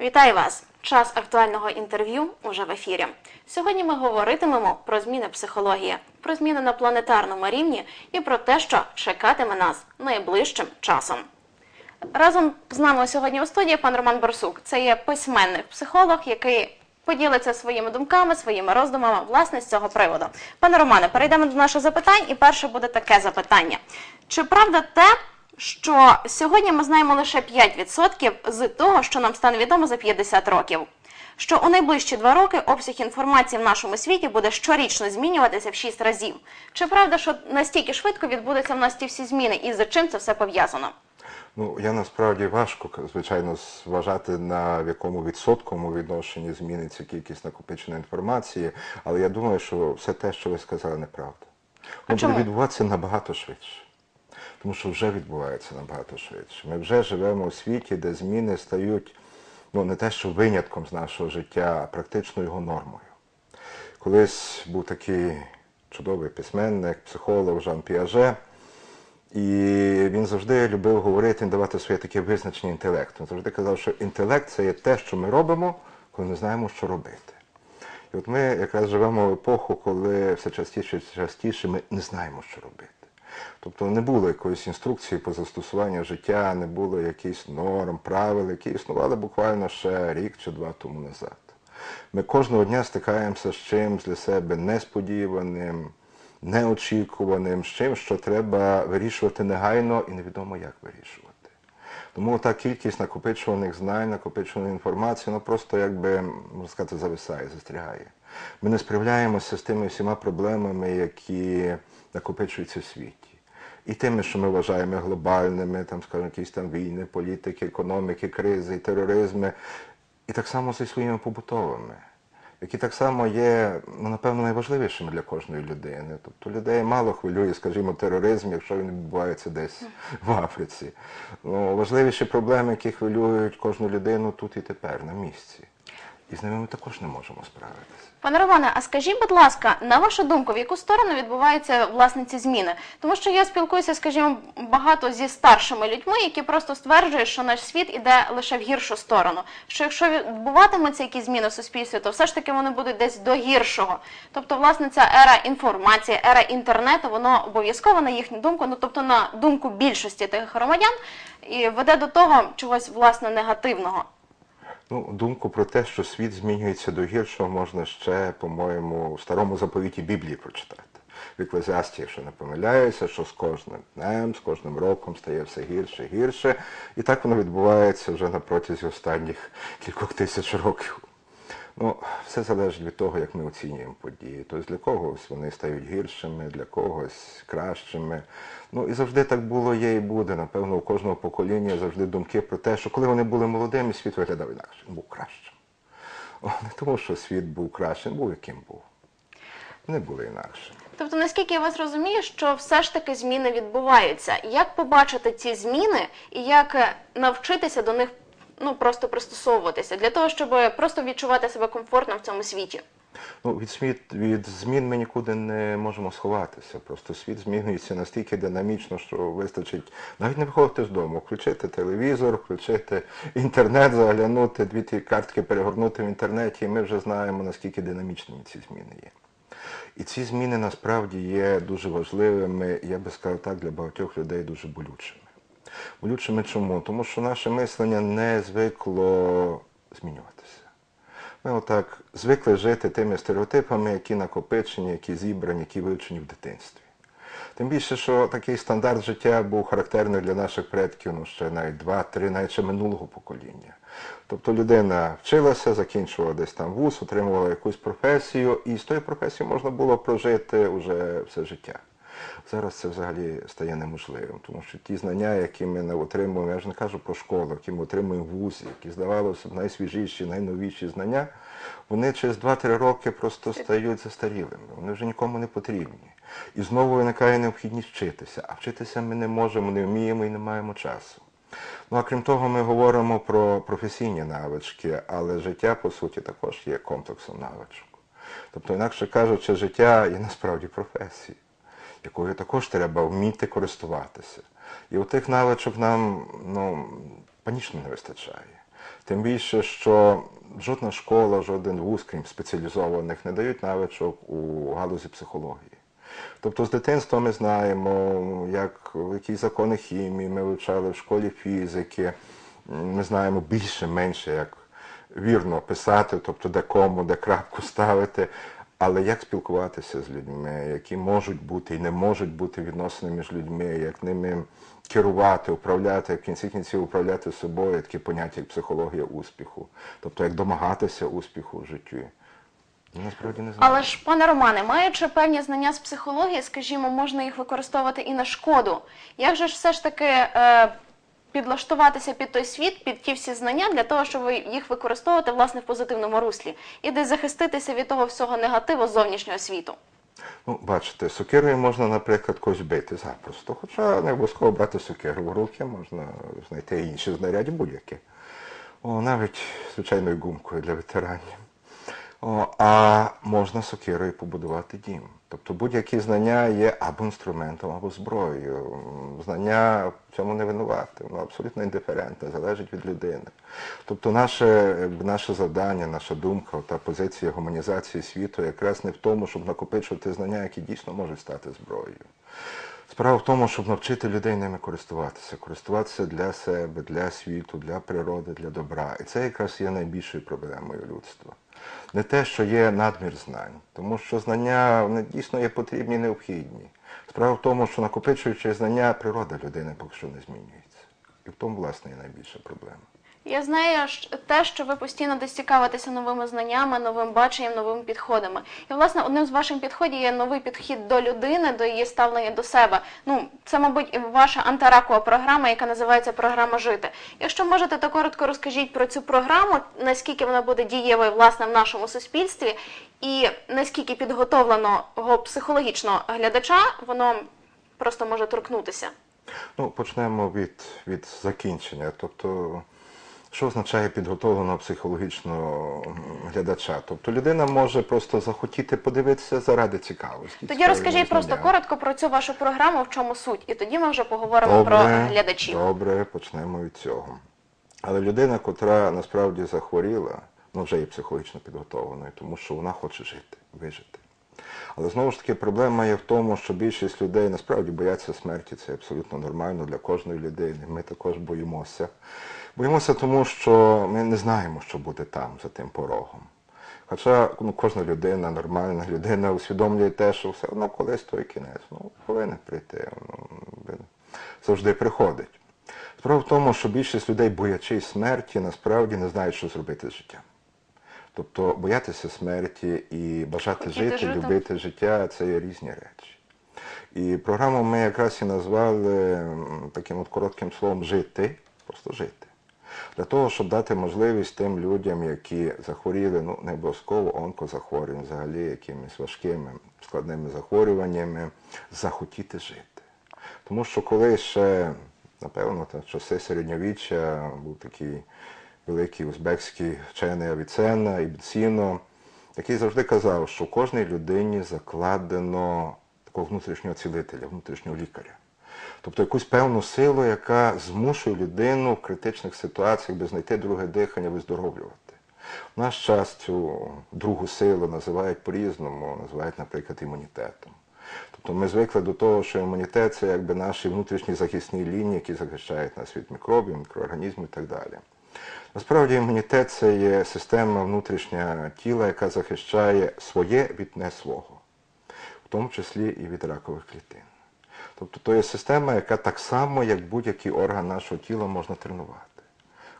Вітаю вас! Час актуального інтерв'ю уже в ефірі. Сьогодні ми говоритимемо про зміни психології, про зміни на планетарному рівні і про те, що чекатиме нас найближчим часом. Разом з нами сьогодні у студії пан Роман Барсук. Це є письменник, психолог, який поділиться своїми думками, своїми роздумами власне з цього приводу. Пане Романе, перейдемо до наших запитань, і перше буде таке запитання: чи правда те, що сьогодні ми знаємо лише 5% з того, що нам стане відомо за 50 років? Що у найближчі два роки обсяг інформації в нашому світі буде щорічно змінюватися в 6 разів? Чи правда, що настільки швидко відбудуться в нас ті всі зміни, і за чим це все пов'язано? Ну, я насправді важко, звичайно, зважати на в якому відсотковому відношенні зміниться кількість накопиченої інформації, але я думаю, що все те, що ви сказали, неправда. Воно буде відбуватися набагато швидше. Тому що вже відбувається набагато швидше. Ми вже живемо у світі, де зміни стають ну, не те, що винятком з нашого життя, а практично його нормою. Колись був такий чудовий письменник, психолог Жан Піаже, і він завжди любив говорити, давати своє таке визначення інтелекту. Він завжди казав, що інтелект це є те, що ми робимо, коли не знаємо, що робити. І от ми якраз живемо в епоху, коли все частіше і частіше ми не знаємо, що робити. Тобто не було якоїсь інструкції по застосуванню життя, не було якихось норм, правил, які існували буквально ще рік чи два тому назад. Ми кожного дня стикаємося з чимось для себе несподіваним, неочікуваним, з чим, що треба вирішувати негайно і невідомо як вирішувати. Тому та кількість накопичуваних знань, накопичуваної інформації, вона просто якби, можна сказати, зависає, застрягає. Ми не справляємося з тими всіма проблемами, які накопичуються в світі. І тими, що ми вважаємо глобальними, там, скажімо, якісь там війни, політики, економіки, кризи, тероризми, і так само зі своїми побутовими, які так само є, ну, напевно, найважливішими для кожної людини. Тобто людей мало хвилює, скажімо, тероризм, якщо він відбувається десь в Африці. Ну, важливіші проблеми, які хвилюють кожну людину тут і тепер, на місці. І з ними ми також не можемо справитися. Пане Романе, а скажіть, будь ласка, на вашу думку, в яку сторону відбуваються власне ці зміни? Тому що я спілкуюся, скажімо, багато зі старшими людьми, які просто стверджують, що наш світ іде лише в гіршу сторону. Що якщо відбуватимуться якісь зміни в суспільстві, то все ж таки вони будуть десь до гіршого. Тобто, власне, ця ера інформації, ера інтернету, воно обов'язково на їхню думку, ну тобто на думку більшості тих громадян, і веде до того чогось власне негативного. Ну, думку про те, що світ змінюється до гіршого, можна ще, по-моєму, в старому заповіті Біблії прочитати. В Еклезіасті, якщо не помиляюся, що з кожним днем, з кожним роком стає все гірше гірше. І так воно відбувається вже на протязі останніх кількох тисяч років. Ну, все залежить від того, як ми оцінюємо події. Тобто для когось вони стають гіршими, для когось кращими. Ну і завжди так було, є і буде. Напевно, у кожного покоління завжди думки про те, що коли вони були молодими, світ виглядав інакше, був кращим. О, не тому, що світ був кращим, був яким був. Не було інакше. Тобто, наскільки я вас розумію, що все ж таки зміни відбуваються. Як побачити ці зміни і як е, навчитися до них ну просто пристосовуватися для того, щоб просто відчувати себе комфортно в цьому світі? Ну, від, сміт, від змін ми нікуди не можемо сховатися. Просто світ змінюється настільки динамічно, що вистачить навіть не виходити з дому, включити телевізор, включити інтернет, заглянути, дві ті картки перегорнути в інтернеті, і ми вже знаємо, наскільки динамічними ці зміни є. І ці зміни насправді є дуже важливими, я би сказав так, для багатьох людей дуже болючими. Болючими чому? Тому що наше мислення не звикло змінюватися. Ми отак звикли жити тими стереотипами, які накопичені, які зібрані, які вивчені в дитинстві. Тим більше, що такий стандарт життя був характерний для наших предків ну, ще навіть два-три, навіть ще минулого покоління. Тобто людина вчилася, закінчувала десь там вуз, отримувала якусь професію, і з тої професії можна було прожити вже все життя. Зараз це взагалі стає неможливим, тому що ті знання, які ми не отримуємо, я ж не кажу про школу, які ми отримуємо в вузі, які здавалося б найсвіжіші, найновіші знання, вони через 2-3 роки просто стають застарілими, вони вже нікому не потрібні. І знову виникає необхідність вчитися, а вчитися ми не можемо, не вміємо і не маємо часу. Ну а крім того, ми говоримо про професійні навички, але життя, по суті, також є комплексом навичок. Тобто, інакше кажучи, життя є насправді професією якою також треба вміти користуватися. І у тих навичок нам ну, панічно не вистачає. Тим більше, що жодна школа, жоден вуз, крім спеціалізованих, не дають навичок у галузі психології. Тобто з дитинства ми знаємо, як які закони хімії ми вивчали в школі фізики. Ми знаємо більше-менше, як вірно писати, тобто де кому, де крапку ставити. Але як спілкуватися з людьми, які можуть бути і не можуть бути відносини між людьми, як ними керувати, управляти, в кінці кінців управляти собою, такі поняття, як психологія успіху, тобто як домагатися успіху в житті. Насправді не знаю. Але ж, пане Романе, маючи певні знання з психології, скажімо, можна їх використовувати і на шкоду. Як же ж все ж таки е, підлаштуватися під той світ, під ті всі знання для того, щоб їх використовувати власне в позитивному руслі і десь захиститися від того всього негативу зовнішнього світу? Ну, бачите, сокирою можна, наприклад, когось бити запросто. Хоча не обов'язково брати сокиру в руки, можна знайти інші знаряддя будь-які. Навіть звичайною гумкою для ветеранів. А можна сокирою побудувати дім. Тобто будь-які знання є або інструментом, або зброєю. Знання в цьому не винувати, воно абсолютно індиферентне, залежить від людини. Тобто наше, наше завдання, наша думка та позиція гуманізації світу якраз не в тому, щоб накопичувати знання, які дійсно можуть стати зброєю. Справа в тому, щоб навчити людей ними користуватися, користуватися для себе, для світу, для природи, для добра. І це якраз є найбільшою проблемою людства. Не те, що є надмір знань, тому що знання вони дійсно є потрібні і необхідні. Справа в тому, що накопичуючи знання, природа людини поки що не змінюється. І в тому, власне, є найбільша проблема. Я знаю те, що ви постійно десь цікавитеся новими знаннями, новим баченням, новими підходами. І власне одним з ваших підходів є новий підхід до людини, до її ставлення до себе. Ну це, мабуть, ваша антиракова програма, яка називається програма Жити. Якщо можете, то коротко розкажіть про цю програму, наскільки вона буде дієвою власне в нашому суспільстві, і наскільки підготовленого психологічного глядача воно просто може торкнутися. Ну, почнемо від, від закінчення. Тобто, що означає підготовленого психологічного глядача? Тобто людина може просто захотіти подивитися заради цікавості. Тоді розкажіть просто коротко про цю вашу програму, в чому суть, і тоді ми вже поговоримо про глядачів. Добре, почнемо від цього. Але людина, котра насправді захворіла, ну вже є психологічно підготовленою, тому що вона хоче жити, вижити. Але знову ж таки проблема є в тому, що більшість людей насправді бояться смерті. Це абсолютно нормально для кожної людини. Ми також боїмося. Боїмося тому, що ми не знаємо, що буде там, за тим порогом. Хоча ну, кожна людина, нормальна людина усвідомлює те, що все одно колись той кінець. Ну, повинен прийти. Ну, завжди приходить. Справа в тому, що більшість людей, боячись смерті, насправді не знають, що зробити з життям. Тобто боятися смерті і бажати Хотіти жити, жити. любити життя це є різні речі. І програму ми якраз і назвали таким от коротким словом жити, просто жити. Для того, щоб дати можливість тим людям, які захворіли, ну не обов'язково онкозахворювань, взагалі якимись важкими складними захворюваннями, захотіти жити. Тому що коли ще, напевно, та часи середньовіччя був такий великий узбекський вчений Авіценна Ібціно, який завжди казав, що в кожній людині закладено такого внутрішнього цілителя, внутрішнього лікаря. Тобто якусь певну силу, яка змушує людину в критичних ситуаціях би знайти друге дихання, виздоровлювати. В наш час цю другу силу називають по-різному, називають, наприклад, імунітетом. Тобто ми звикли до того, що імунітет це якби наші внутрішні захисні лінії, які захищають нас від мікробів, мікроорганізмів і так далі. Насправді імунітет це є система внутрішнього тіла, яка захищає своє від не свого, в тому числі і від ракових клітин. Тобто то є система, яка так само, як будь-який орган нашого тіла, можна тренувати.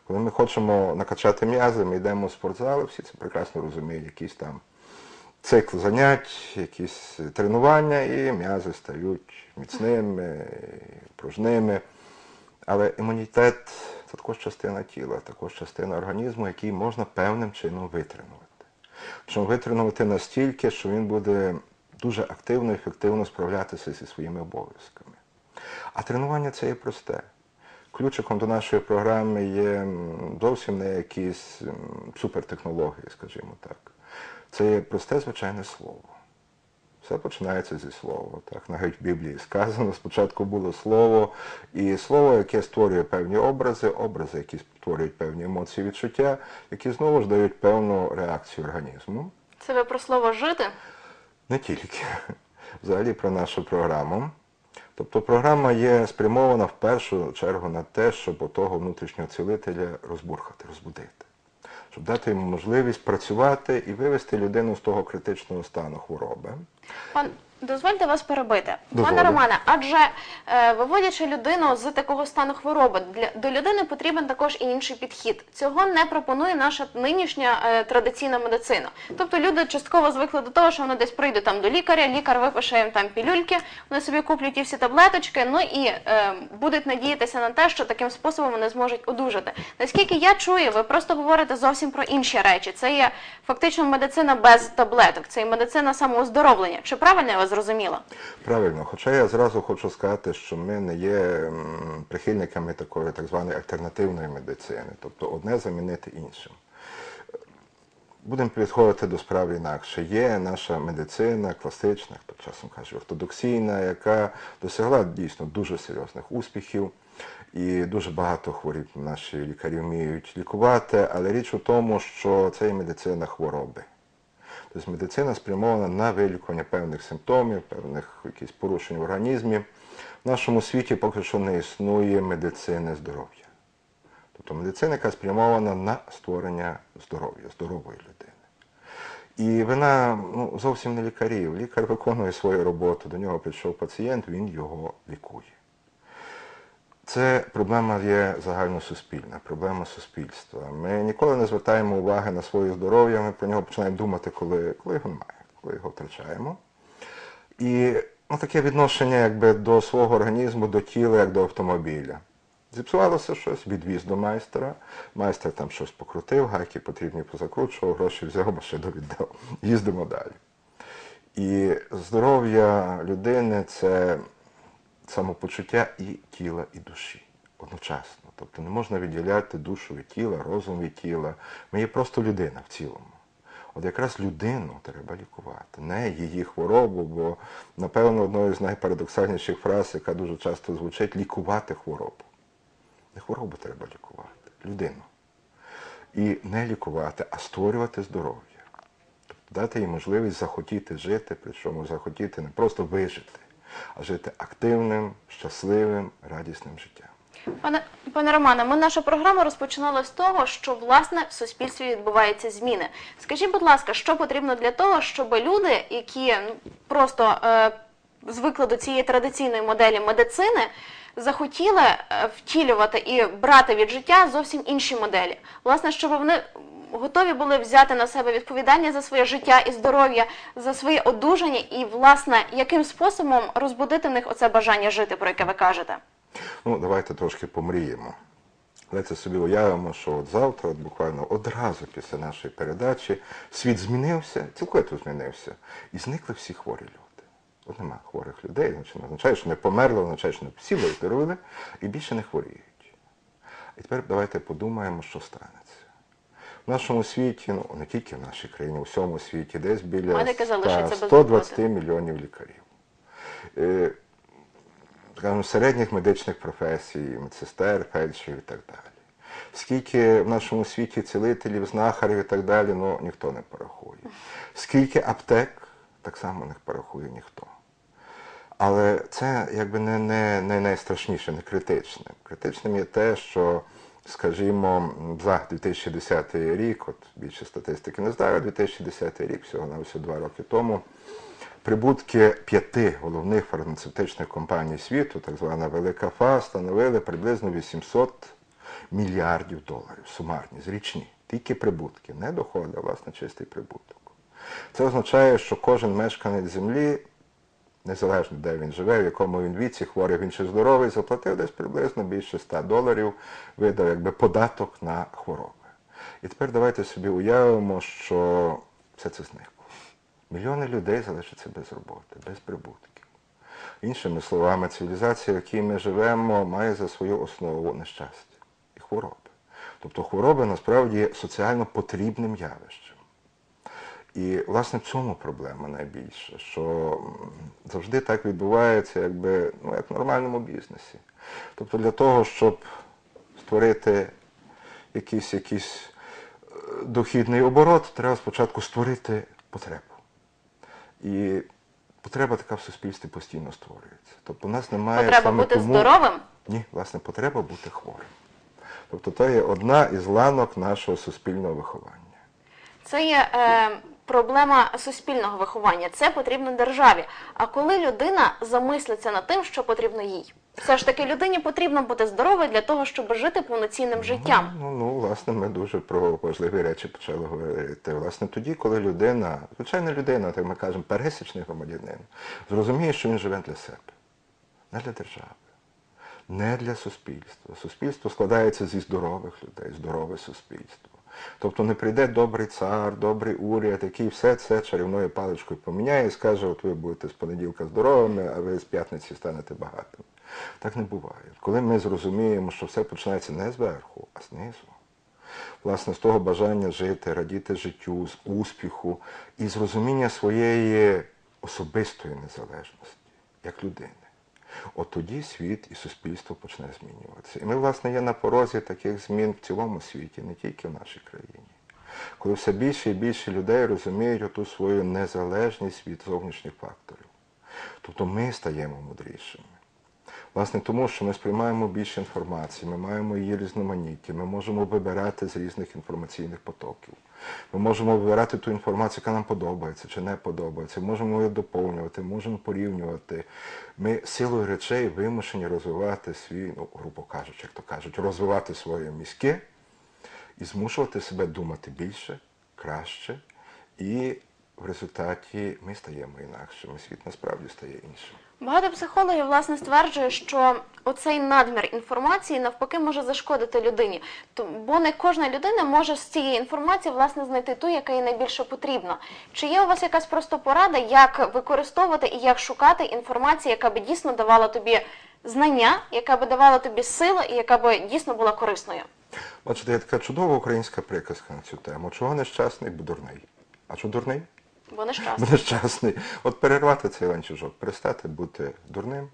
Коли ми хочемо накачати м'язи, ми йдемо в спортзал, всі це прекрасно розуміють, якийсь там цикл занять, якісь тренування, і м'язи стають міцними, пружними. Але імунітет це також частина тіла, також частина організму, який можна певним чином витренувати. Причому витренувати настільки, що він буде дуже активно і ефективно справлятися зі своїми обов'язками. А тренування це є просте. Ключиком до нашої програми є зовсім не якісь супертехнології, скажімо так. Це є просте звичайне слово. Все починається зі слова. Так, навіть в Біблії сказано, спочатку було слово, і слово, яке створює певні образи, образи, які створюють певні емоції відчуття, які знову ж дають певну реакцію організму. Це ви про слово жити? Не тільки. Взагалі про нашу програму. Тобто програма є спрямована в першу чергу на те, щоб того внутрішнього цілителя розбурхати, розбудити. Щоб дати йому можливість працювати і вивести людину з того критичного стану хвороби. Пан, дозвольте вас перебити. Дозволю. Пане Романе, адже е, виводячи людину з такого стану хвороби, для, до людини потрібен також і інший підхід. Цього не пропонує наша нинішня е, традиційна медицина. Тобто люди частково звикли до того, що вони десь прийдуть там до лікаря, лікар випише їм там пілюльки, вони собі куплять ті всі таблеточки, ну і е, будуть надіятися на те, що таким способом вони зможуть одужати. Наскільки я чую, ви просто говорите зовсім про інші речі. Це є фактично медицина без таблеток, це є медицина самооздоровлення. Чи правильно я вас зрозуміла? Правильно, хоча я зразу хочу сказати, що ми не є прихильниками такої так званої альтернативної медицини, тобто одне замінити іншим. Будемо підходити до справи інакше. Є наша медицина класична, хто часом каже ортодоксійна, яка досягла дійсно дуже серйозних успіхів. І дуже багато хворіб наші лікарі вміють лікувати, але річ у тому, що це є медицина хвороби. Тобто медицина спрямована на вилікування певних симптомів, певних якихось порушень в організмі. В нашому світі поки що не існує медицини здоров'я. Тобто медицина, яка спрямована на створення здоров'я, здорової людини. І вона ну, зовсім не лікарів. Лікар виконує свою роботу, до нього прийшов пацієнт, він його лікує. Це проблема є загальносуспільна, проблема суспільства. Ми ніколи не звертаємо уваги на своє здоров'я, ми про нього починаємо думати, коли, коли його немає, коли його втрачаємо. І ну, таке відношення якби, до свого організму, до тіла, як до автомобіля. Зіпсувалося щось, відвіз до майстра, майстер там щось покрутив, гайки потрібні позакручував, гроші взяв, машину віддав. Їздимо далі. І здоров'я людини це самопочуття і тіла, і душі одночасно. Тобто не можна відділяти душу від тіла, розум від тіла. Ми є просто людина в цілому. От якраз людину треба лікувати, не її хворобу, бо, напевно, одною з найпарадоксальніших фраз, яка дуже часто звучить, лікувати хворобу. Не хворобу треба лікувати, людину. І не лікувати, а створювати здоров'я. Тобто дати їй можливість захотіти жити, причому захотіти не просто вижити, а жити активним, щасливим, радісним життям. Пане пане Романе, ми нашу програму розпочинали з того, що власне в суспільстві відбуваються зміни. Скажіть, будь ласка, що потрібно для того, щоб люди, які просто е, звикли до цієї традиційної моделі медицини, захотіли е, втілювати і брати від життя зовсім інші моделі? Власне, щоб вони готові були взяти на себе відповідальність за своє життя і здоров'я, за своє одужання, і власне яким способом розбудити в них оце бажання жити, про яке ви кажете? Ну, давайте трошки помріємо. Давайте собі уявимо, що от завтра, от буквально одразу після нашої передачі, світ змінився, цілковито змінився, і зникли всі хворі люди. От нема хворих людей, значить, не означає, що не померли, означає, що не всі виздоровіли і більше не хворіють. І тепер давайте подумаємо, що станеться. В нашому світі, ну не тільки в нашій країні, у всьому світі, десь біля Медики залишаться 120 мільйонів лікарів. Е, скажімо, середніх медичних професій, медсестер, фельдшерів і так далі. Скільки в нашому світі цілителів, знахарів і так далі, ну ніхто не порахує. Скільки аптек, так само не порахує ніхто. Але це якби не, не, не найстрашніше, не критичне. Критичним є те, що, скажімо, за 2010 рік, от більше статистики не знаю, 2010 рік, всього на всього два роки тому, прибутки п'яти головних фармацевтичних компаній світу, так звана Велика ФА, становили приблизно 800 мільярдів доларів сумарні, зрічні. Тільки прибутки, не доходи, а власне чистий прибуток. Це означає, що кожен мешканець землі незалежно де він живе, в якому він віці, хворий він чи здоровий, заплатив десь приблизно більше 100 доларів, видав якби податок на хвороби. І тепер давайте собі уявимо, що все це зникло. Мільйони людей залишаться без роботи, без прибутків. Іншими словами, цивілізація, в якій ми живемо, має за свою основу нещастя і хвороби. Тобто хвороби насправді є соціально потрібним явищем. І, власне, в цьому проблема найбільша, що завжди так відбувається, якби, ну, як в нормальному бізнесі. Тобто для того, щоб створити якийсь, якийсь е, дохідний оборот, треба спочатку створити потребу. І потреба така в суспільстві постійно створюється. Тобто у нас немає Потреба саме бути тому... здоровим. Ні, власне, потреба бути хворим. Тобто це є одна із ланок нашого суспільного виховання. Це є е, проблема суспільного виховання. Це потрібно державі. А коли людина замислиться над тим, що потрібно їй, все ж таки людині потрібно бути здоровою для того, щоб жити повноцінним життям. Ну, ну, власне, ми дуже про важливі речі почали говорити. Власне, тоді, коли людина, звичайна людина, так ми кажемо, пересічний громадянин, зрозуміє, що він живе для себе, не для держави, не для суспільства. Суспільство складається зі здорових людей, здорове суспільство. Тобто не прийде добрий цар, добрий уряд, який все це чарівною паличкою поміняє і скаже, от ви будете з понеділка здоровими, а ви з п'ятниці станете багатими. Так не буває. Коли ми зрозуміємо, що все починається не зверху, а знизу, власне, з того бажання жити, радіти життю, з успіху і з розуміння своєї особистої незалежності, як людини. От тоді світ і суспільство почне змінюватися. І ми, власне, є на порозі таких змін в цілому світі, не тільки в нашій країні. Коли все більше і більше людей розуміють оту свою незалежність від зовнішніх факторів. Тобто ми стаємо мудрішими. Власне, тому що ми сприймаємо більше інформації, ми маємо її різноманіття, ми можемо вибирати з різних інформаційних потоків. Ми можемо вибирати ту інформацію, яка нам подобається чи не подобається. Можемо її доповнювати, можемо порівнювати. Ми силою речей вимушені розвивати свій, ну, грубо кажучи, як то кажуть, розвивати своє мізки і змушувати себе думати більше, краще. І в результаті ми стаємо інакшими. Світ насправді стає іншим. Багато психологів власне стверджує, що оцей надмір інформації навпаки може зашкодити людині. Бо не кожна людина може з цієї інформації власне знайти ту, яка їй найбільше потрібна. Чи є у вас якась просто порада, як використовувати і як шукати інформацію, яка би дійсно давала тобі знання, яка би давала тобі силу і яка би дійсно була корисною? Бачите, є така чудова українська приказка на цю тему. Чого нещасний, бо дурний. А чого дурний? Бо нещасно. Бо нещасний. От перервати цей ланцюжок, перестати бути дурним.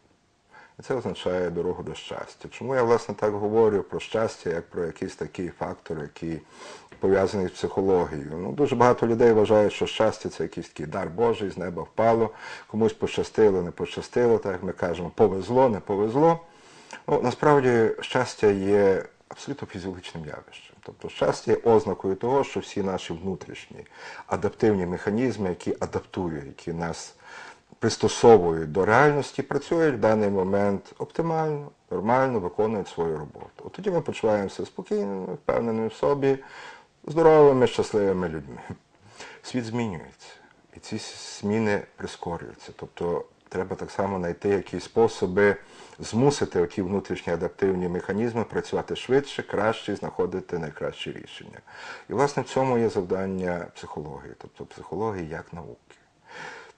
І це означає дорогу до щастя. Чому я, власне, так говорю про щастя, як про якийсь такий фактор, який пов'язаний з психологією. Ну, дуже багато людей вважають, що щастя це якийсь такий дар Божий, з неба впало, комусь пощастило, не пощастило, так як ми кажемо, повезло, не повезло. Ну, насправді щастя є абсолютно фізіологічним явищем. Тобто щастя є ознакою того, що всі наші внутрішні адаптивні механізми, які адаптують, які нас пристосовують до реальності, працюють в даний момент оптимально, нормально, виконують свою роботу. От тоді ми почуваємося спокійними, впевненими в собі, здоровими, щасливими людьми. Світ змінюється, і ці зміни прискорюються. Тобто треба так само знайти якісь способи змусити оті внутрішні адаптивні механізми працювати швидше, краще, і знаходити найкращі рішення. І, власне, в цьому є завдання психології, тобто психології як науки.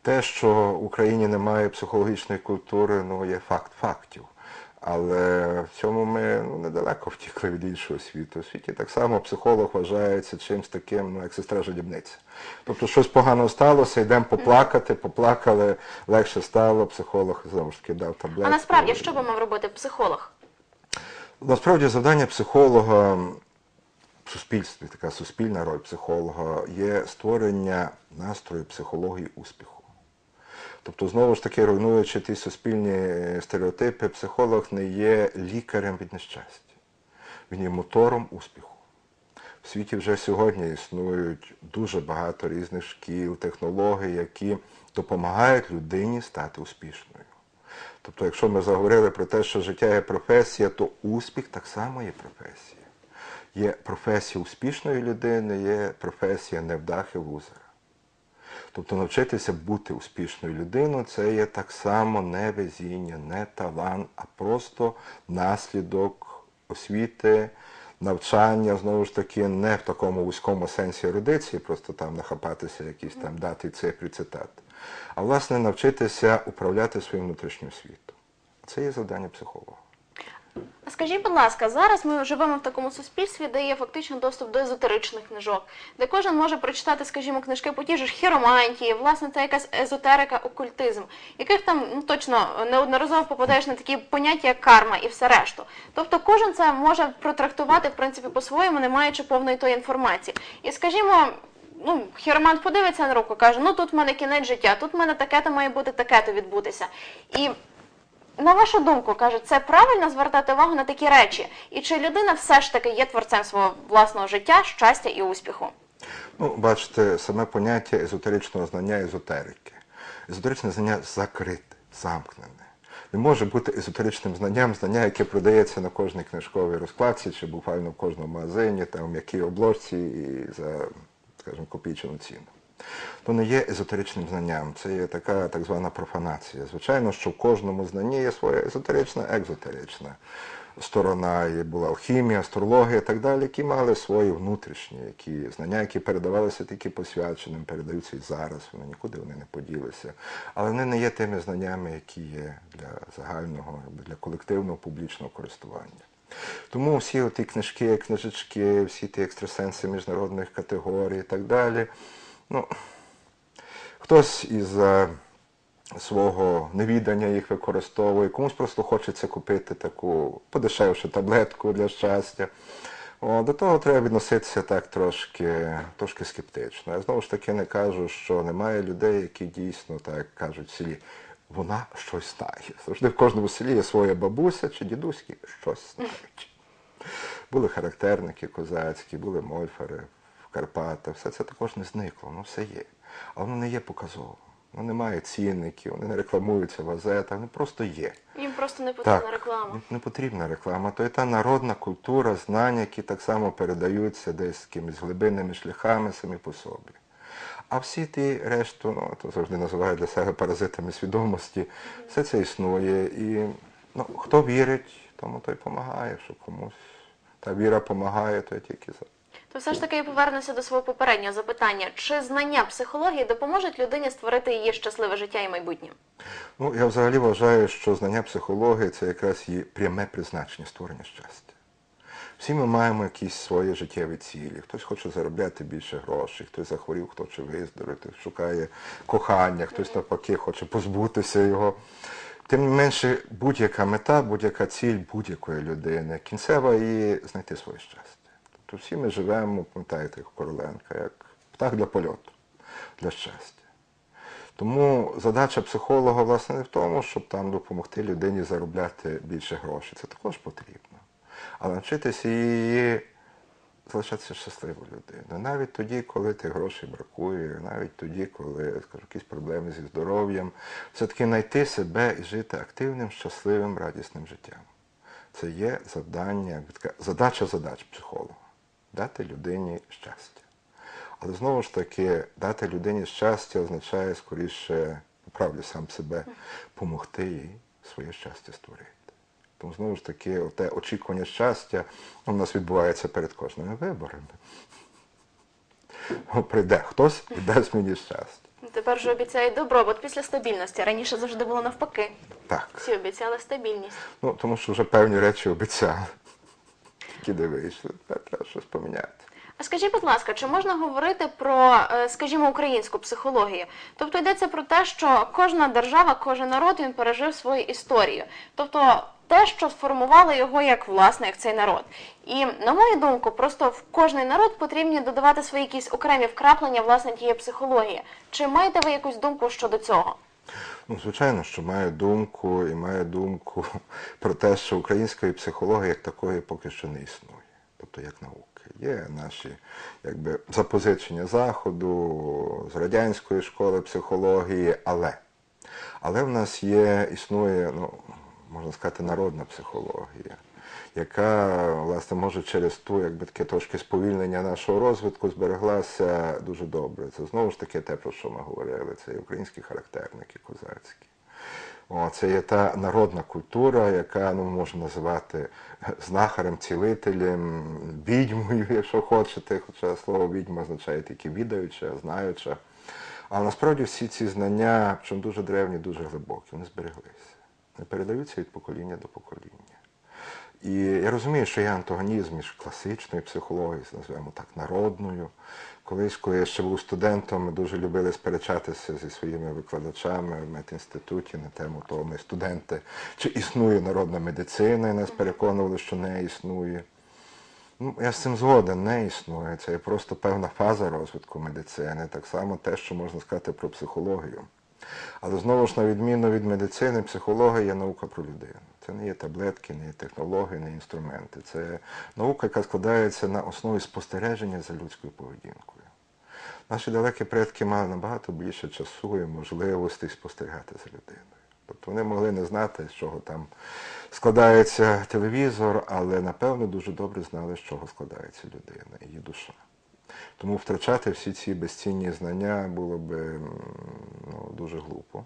Те, що в Україні немає психологічної культури, ну є факт фактів. Але в цьому ми ну, недалеко втікли від іншого світу. У світі так само психолог вважається чимось таким, ну, як сестра жадібниця. Тобто щось погано сталося, йдемо поплакати, поплакали, легше стало, психолог знову ж таки дав таблетку. А насправді що би мав робити психолог? Насправді завдання психолога в суспільстві, така суспільна роль психолога, є створення настрою психології успіху. Тобто, знову ж таки, руйнуючи ті суспільні стереотипи, психолог не є лікарем від нещастя. Він є мотором успіху. В світі вже сьогодні існують дуже багато різних шкіл, технологій, які допомагають людині стати успішною. Тобто, якщо ми заговорили про те, що життя є професія, то успіх так само є професія. Є професія успішної людини, є професія невдахи лузера. Тобто навчитися бути успішною людиною це є так само не везіння, не талант, а просто наслідок освіти, навчання, знову ж таки, не в такому вузькому сенсі ерудиції, просто там нахапатися якісь там дати цифри, цитат, а власне навчитися управляти своїм внутрішнім світом. Це є завдання психолога. Скажіть, будь ласка, зараз ми живемо в такому суспільстві, де є фактично доступ до езотеричних книжок, де кожен може прочитати, скажімо, книжки по тій же хіромантії, власне, це якась езотерика, окультизм, яких там ну, точно неодноразово попадаєш на такі поняття, як карма і все решту. Тобто кожен це може протрактувати в принципі по-своєму, не маючи повної тої інформації. І скажімо. Ну, хіромант подивиться на руку, каже, ну тут в мене кінець життя, тут в мене таке-то має бути, таке-то відбутися. І на вашу думку, каже, це правильно звертати увагу на такі речі? І чи людина все ж таки є творцем свого власного життя, щастя і успіху? Ну, бачите, саме поняття езотеричного знання езотерики. Езотеричне знання закрите, замкнене. Не може бути езотеричним знанням, знання, яке продається на кожній книжковій розкладці чи буквально в кожному магазині, там в м'якій обложці і за, скажімо, копійчину ціну. То не є езотеричним знанням, це є така так звана профанація. Звичайно, що в кожному знанні є своя езотерична, екзотерична сторона, є була алхімія, астрологія і так далі, які мали свої внутрішні які, знання, які передавалися тільки посвяченим, передаються і зараз, вони нікуди вони не поділися. Але вони не є тими знаннями, які є для загального, для колективного публічного користування. Тому всі ті книжки, книжечки, всі ті екстрасенси міжнародних категорій і так далі. Ну, хтось із е, свого невідання їх використовує, комусь просто хочеться купити таку подешевшу таблетку для щастя. О, до того треба відноситися так трошки, трошки скептично. Я знову ж таки не кажу, що немає людей, які дійсно, так кажуть в селі, вона щось знає. Завжди в кожному селі є своя бабуся чи дідусь, щось знають. Були характерники козацькі, були мольфари Карпатах. Все це також не зникло, воно все є. Але воно не є показово. Воно не має цінників, вони не рекламуються в газетах, вони просто є. Їм просто не потрібна Так, реклама. Не, не потрібна реклама. То є та народна культура, знання, які так само передаються десь якимись глибинними шляхами самі по собі. А всі ті решту, ну то завжди називають для себе паразитами свідомості, все це існує. І ну, хто вірить, тому той допомагає, що комусь та віра допомагає, то я тільки за. То все ж таки я повернуся до свого попереднього запитання: чи знання психології допоможуть людині створити її щасливе життя і майбутнє? Ну, я взагалі вважаю, що знання психології це якраз її пряме призначення створення щастя. Всі ми маємо якісь свої життєві цілі. Хтось хоче заробляти більше грошей, хтось захворів, хто хоче виздоровити, шукає кохання, хтось навпаки хоче позбутися його. Тим не менше, будь-яка мета, будь-яка ціль будь-якої людини, кінцева її знайти своє щастя. Тобто всі ми живемо, пам'ятаєте, як Короленка, як птах для польоту, для щастя. Тому задача психолога, власне, не в тому, щоб там допомогти людині заробляти більше грошей. Це також потрібно. Але навчитися її залишатися щасливою людиною. Навіть тоді, коли тих грошей бракує, навіть тоді, коли скажу, якісь проблеми зі здоров'ям, все-таки знайти себе і жити активним, щасливим, радісним життям. Це є завдання, задача задач психолога дати людині щастя. Але знову ж таки, дати людині щастя означає скоріше, поправлю сам себе, допомогти їй своє щастя створити. Тому знову ж таки, те очікування щастя у нас відбувається перед кожними виборами. Прийде хтось і дасть мені щастя. Тепер же обіцяють добробут після стабільності. Раніше завжди було навпаки. Так. Всі обіцяли стабільність. Ну, тому що вже певні речі обіцяли. Вийшли, тепер треба щось поміняти. А скажіть, будь ласка, чи можна говорити про, е, скажімо, українську психологію? Тобто йдеться про те, що кожна держава, кожен народ він пережив свою історію. Тобто те, що сформувало його як власне, як цей народ. І на мою думку, просто в кожний народ потрібні додавати свої якісь окремі вкраплення власне тієї психології. Чи маєте ви якусь думку щодо цього? Ну, звичайно, що маю думку і маю думку про те, що української психології як такої поки що не існує. Тобто як науки. Є наші якби, запозичення Заходу, з радянської школи психології, але. Але в нас є, існує, ну, можна сказати, народна психологія, яка, власне, може через ту, якби таке трошки сповільнення нашого розвитку збереглася дуже добре. Це знову ж таки те, про що ми говорили. Це і українські характерники козацькі. О, це є та народна культура, яка ну, можна називати знахарем, цілителем, відьмою, якщо хочете, хоча слово відьма означає тільки відаюча, знаюча. А насправді всі ці знання, причому дуже древні, дуже глибокі, вони збереглися. Вони передаються від покоління до покоління. І я розумію, що є антагонізм між класичною психологією, називаємо так, народною. Колись, коли я ще був студентом, ми дуже любили сперечатися зі своїми викладачами в медінституті на тему того, ми студенти, чи існує народна медицина, і нас переконували, що не існує. Ну, я з цим згоден, не існує. Це є просто певна фаза розвитку медицини, так само те, що можна сказати про психологію. Але знову ж на відміну від медицини, психологія є наука про людину. Це не є таблетки, не є технології, не інструменти. Це наука, яка складається на основі спостереження за людською поведінкою. Наші далекі предки мали набагато більше часу і можливостей спостерігати за людиною. Тобто вони могли не знати, з чого там складається телевізор, але напевно дуже добре знали, з чого складається людина, її душа. Тому втрачати всі ці безцінні знання було б ну, дуже глупо.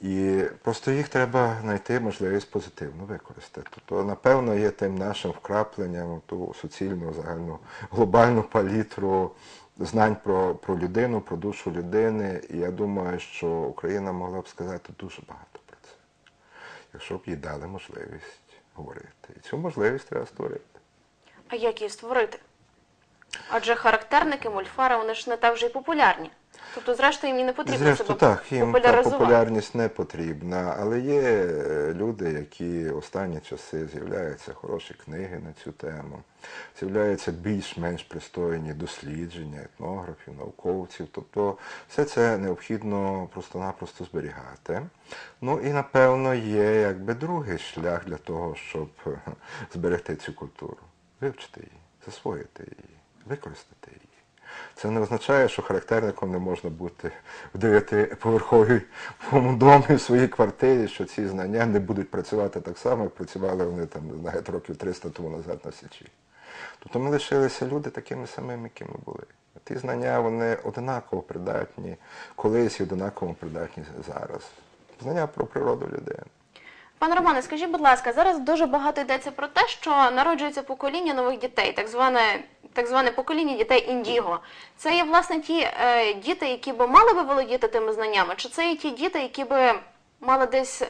І просто їх треба знайти можливість позитивно використати. Тобто, напевно, є тим нашим вкрапленням ту суцільну загальну глобальну палітру знань про, про людину, про душу людини. І я думаю, що Україна могла б сказати дуже багато про це, якщо б їй дали можливість говорити. І цю можливість треба створити. А як її створити? Адже характерники, мульфари, вони ж не так вже й популярні. Тобто, зрештою, їм і не потрібно Зрештою, себе так, їм та популяризувати. популярність не потрібна, але є е, люди, які останні часи з'являються хороші книги на цю тему, з'являються більш-менш пристойні дослідження, етнографів, науковців. Тобто все це необхідно просто-напросто зберігати. Ну і напевно є якби другий шлях для того, щоб е, зберегти цю культуру, вивчити її, засвоїти її, використати її. Це не означає, що характерником не можна бути в дев'ятиповерховій домі в своїй квартирі, що ці знання не будуть працювати так само, як працювали вони там, знаю, років 300 тому назад на Січі. Тобто ми лишилися люди такими самими, якими були. Ті знання вони одинаково придатні колись і одинаково придатні зараз. Знання про природу людини. Пане Романе, скажіть, будь ласка, зараз дуже багато йдеться про те, що народжується покоління нових дітей, так зване, так зване покоління дітей індіго. Це є власне ті е, діти, які би мали би володіти тими знаннями, чи це є ті діти, які би мали десь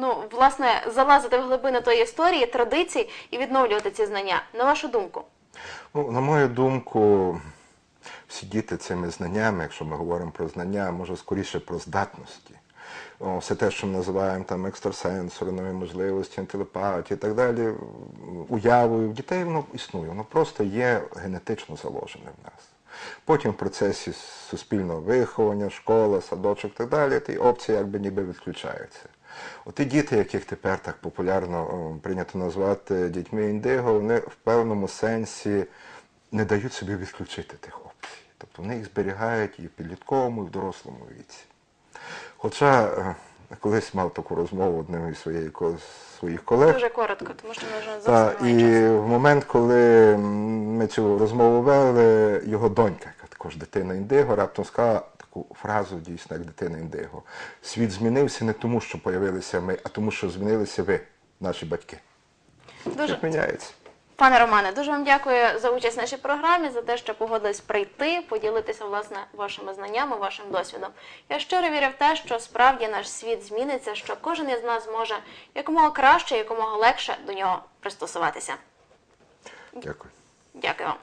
ну, власне, залазити в глибини тої історії, традицій і відновлювати ці знання? На вашу думку? Ну, на мою думку, всі діти цими знаннями, якщо ми говоримо про знання, може скоріше про здатності. Все те, що ми називаємо там екстрасенсорною можливості, телепатії і так далі, уявою, дітей воно існує, воно просто є генетично заложене в нас. Потім в процесі суспільного виховання, школа, садочок і так далі, ті опції якби ніби відключаються. Оті діти, яких тепер так популярно прийнято назвати дітьми індиго, вони в певному сенсі не дають собі відключити тих опцій. Тобто вони їх зберігають і в підлітковому, і в дорослому віці. Хоча е, колись мав таку розмову одним із своєї, своїх колег. Дуже коротко, тому що ми вже зовсім немає і в момент, коли ми цю розмову вели, його донька, яка також дитина індиго, раптом сказала таку фразу, дійсно, як дитина індиго. Світ змінився не тому, що появилися ми, а тому, що змінилися ви, наші батьки. Дуже міняється. Пане Романе, дуже вам дякую за участь в нашій програмі, за те, що погодились прийти, поділитися власне вашими знаннями, вашим досвідом. Я щиро вірю в те, що справді наш світ зміниться, що кожен із нас може якомога краще, якомога легше до нього пристосуватися. Дякую. Дякую вам.